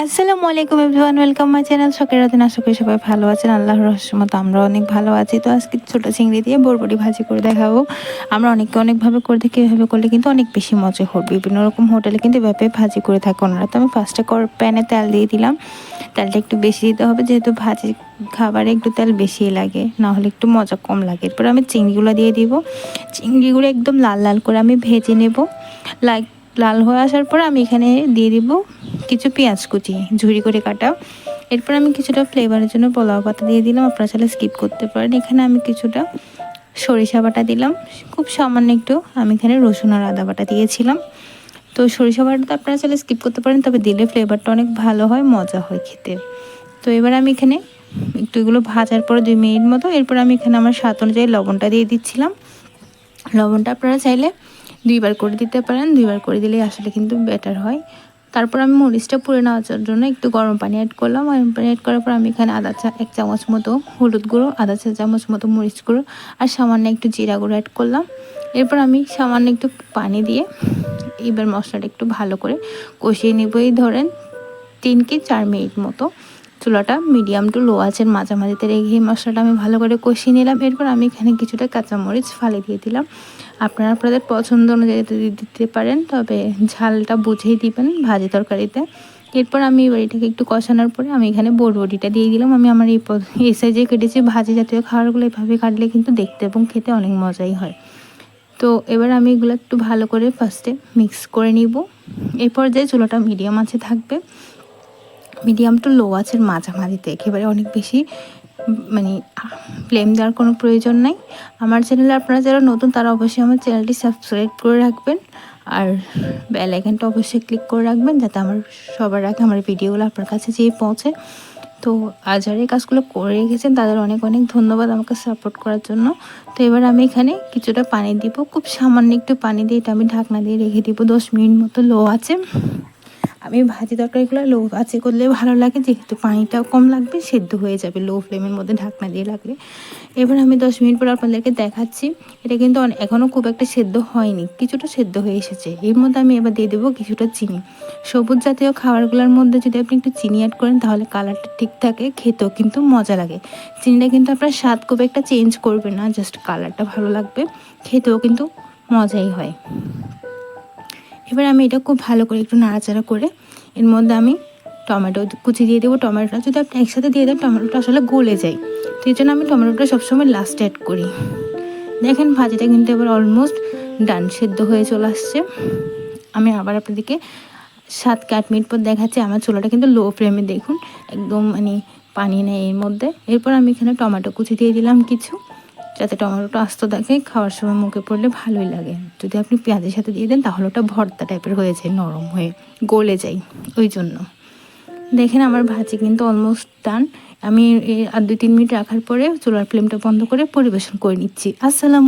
আসসালামু আলাইকুম everyone, welcome my channel. শখের রাতে আশা করি সবাই ভালো আছেন। আল্লাহর রহস্যমত আমরা অনেক ভালো আছি। তো আজকে ছোটো চিংড়ি দিয়ে বরবটি ভাজি করে দেখাবো। আমরা অনেককে অনেকভাবে করে থাকি এভাবে করলে কিন্তু অনেক বেশি মজা হবে। বিভিন্ন রকম হোটেলে কিন্তু এভাবে ভাজি করে থাকে ওনারা। তো আমি ফার্স্টে কর প্যানে তেল দিয়ে দিলাম। তেলটা একটু বেশি দিতে হবে, যেহেতু ভাজি খাবারে একটু তেল বেশি লাগে। না হলে একটু মজা কম লাগে। এরপর আমি চিংড়িগুলো দিয়ে দিব। চিংড়িগুলো একদম লাল লাল করে আমি ভেজে নেব। লাইক, লাল হয়ে আসার পর আমি এখানে দিয়ে দিব কিছু পেঁয়াজ কুচি ঝুড়ি করে কাটা। এরপর আমি কিছুটা ফ্লেভারের জন্য পোলাও পাতা দিয়ে দিলাম। আপনারা চাইলে স্কিপ করতে পারেন। এখানে আমি কিছুটা সরিষা বাটা দিলাম। খুব সামান্য একটু আমি এখানে রসুন আর আদা বাটা দিয়েছিলাম। তো সরিষা বাটাটা আপনারা চাইলে স্কিপ করতে পারেন, তবে দিলে ফ্লেভারটা অনেক ভালো হয়, মজা হয় খেতে। তো এবার আমি এখানে একটু এগুলো ভাজার পর দুই মিনিট মতো এরপর আমি এখানে আমার স্বাদ অনুযায়ী লবণটা দিয়ে দিচ্ছিলাম। লবণটা আপনারা চাইলে দুইবার করে দিতে পারেন। দুইবার করে দিলে আসলে কিন্তু বেটার হয়। তারপর আমি মরিচটা পুড়ে নেওয়ার জন্য একটু গরম পানি অ্যাড করলাম। গরম পানি অ্যাড করার পর আমি এখানে আদা চা, এক চামচ মতো হলুদ গুঁড়ো, আদা চা চামচ মতো মরিচ গুঁড়ো আর সামান্য একটু জিরা গুঁড়ো অ্যাড করলাম। এরপর আমি সামান্য একটু পানি দিয়ে এবার মশলাটা একটু ভালো করে কষিয়ে নেব। এই ধরেন তিন কি চার মিনিট মতো। চুলাটা মিডিয়াম টু লো আছের মাঝামাঝিতে রেখে মশলাটা আমি ভালো করে কষিয়ে নিলাম। এরপর আমি এখানে কিছুটা কাঁচামরিচ ফালি দিয়ে দিলাম। আপনারা আপনাদের পছন্দ অনুযায়ী দিতে পারেন, তবে ঝালটা বুঝেই দিবেন ভাজি তরকারিতে। এরপর আমি বাড়িটাকে একটু কষানোর পরে আমি এখানে বড়বড়িটা দিয়ে দিলাম। আমি আমার এই এই সাইজে কেটেছি, ভাজি জাতীয় খাবারগুলো এভাবে কাটলে কিন্তু দেখতে এবং খেতে অনেক মজাই হয়। তো এবার আমি এগুলো একটু ভালো করে ফার্স্টে মিক্স করে নিব। এরপর যে চুলাটা মিডিয়াম আছে থাকবে মিডিয়াম টু লো আছের মাঝামাঝিতে, একেবারে অনেক বেশি মানে ফ্লেম দেওয়ার কোনো প্রয়োজন নাই। আমার চ্যানেলে আপনারা যারা নতুন, তারা অবশ্যই আমার চ্যানেলটি সাবস্ক্রাইব করে রাখবেন। আর বেল আইকনটা অবশ্যই ক্লিক করে রাখবেন, যাতে আমার সবার আগে আমার ভিডিওগুলো আপনার কাছে যেয়ে পৌঁছে। তো আর যারা এই কাজগুলো করে রেখেছেন, তাদের অনেক অনেক ধন্যবাদ আমাকে সাপোর্ট করার জন্য। তো এবার আমি এখানে কিছুটা পানি দিব। খুব সামান্য একটু পানি দিয়ে এটা আমি ঢাকনা দিয়ে রেখে দিব। দশ মিনিট মতো লো আছে। আমি ভাজি তরকারিগুলো লো আছে করলে ভালো লাগে, যেহেতু পানিটাও কম লাগবে, সেদ্ধ হয়ে যাবে লো ফ্লেমের মধ্যে ঢাকনা দিয়ে লাগলে। এবার আমি দশ মিনিট পর আপনাদেরকে দেখাচ্ছি, এটা কিন্তু এখনও খুব একটা সেদ্ধ হয়নি, কিছুটা সেদ্ধ হয়ে এসেছে। এর মধ্যে আমি এবার দিয়ে দেবো কিছুটা চিনি। সবুজ জাতীয় খাবারগুলোর মধ্যে যদি আপনি একটু চিনি অ্যাড করেন, তাহলে কালারটা ঠিক থাকে, খেতেও কিন্তু মজা লাগে। চিনিটা কিন্তু আপনার স্বাদ খুব একটা চেঞ্জ করবে না জাস্ট কালারটা ভালো লাগবে, খেতেও কিন্তু মজাই হয়। এবার আমি এটা খুব ভালো করে একটু নাড়াচাড়া করে এর মধ্যে আমি টমেটো কুচি দিয়ে দেবো, টমেটোটা যদি আপনি একসাথে দিয়ে দেন টমেটোটা আসলে গলে যায়। তো এই জন্য আমি টমেটোটা সবসময় লাস্ট অ্যাড করি। দেখেন ভাজিটা কিন্তু এবার অলমোস্ট ডান সেদ্ধ হয়ে চলে আসছে। আমি আবার আপনাদেরকে সাত আট মিনিট পর দেখাচ্ছি, আমার চুলাটা কিন্তু লো ফ্লেমে দেখুন, একদম মানে পানি নেই এর মধ্যে। এরপর আমি এখানে টমেটো কুচি দিয়ে দিলাম কিছু। যাতে টমেটোটা আস্ত থাকে, খাওয়ার সময় মুখে পড়লে ভালোই লাগে। যদি আপনি পেঁয়াজের সাথে দিয়ে দেন, তাহলে ওটা ভর্তা টাইপের হয়ে যায়, নরম হয়ে গলে যায়, ওই জন্য। দেখেন আমার ভাজি কিন্তু অলমোস্ট ডান আমি আর দুই তিন মিনিট রাখার পরে চুলার ফ্লেমটা বন্ধ করে পরিবেশন করে নিচ্ছি। আসসালাম